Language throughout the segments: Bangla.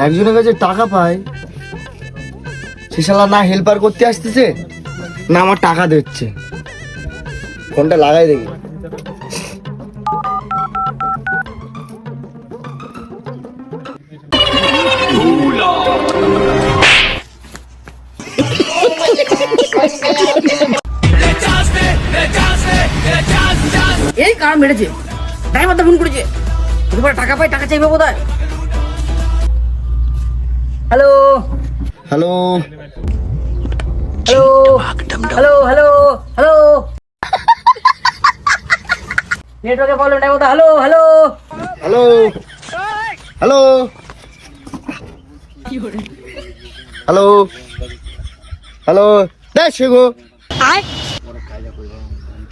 একজনের কাছে টাকা পায়, সে শালা না হেল্পার করতে আসতেছে, না আমার টাকা দিচ্ছে। ফোনটা লাগাই দেখি। এই কার মেরেছে? ড্রাইভার তো ফোন করেছে। টাকা পাই টাকা চাইবে বোধ hello hello hello hello hello hello নেটওয়ার্কে problem driver hello hello hello hello hello hello দেখ গো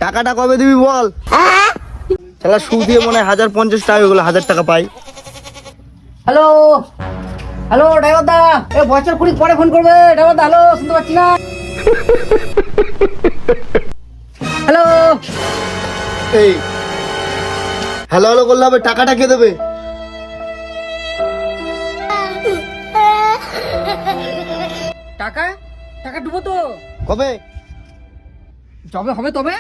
টাকাটা কবে দিবি বল? শালা সুদ দিয়ে মনে হয় হাজার পঞ্চাশ টাকা হয়ে গেলো হাজার টাকা পাই। হ্যালো হ্যালো ড্রাইভার দা এ বছর কুড়ি পরে ফোন করবে। ড্রাইভার দা হ্যালো শুনতে পাচ্ছি না। হ্যালো। এই হ্যালো হ্যালো করলে হবে টাকাটা কে দেবে? টাকা? টাকা ডুবো তো। কবে? যবে হবে তবে?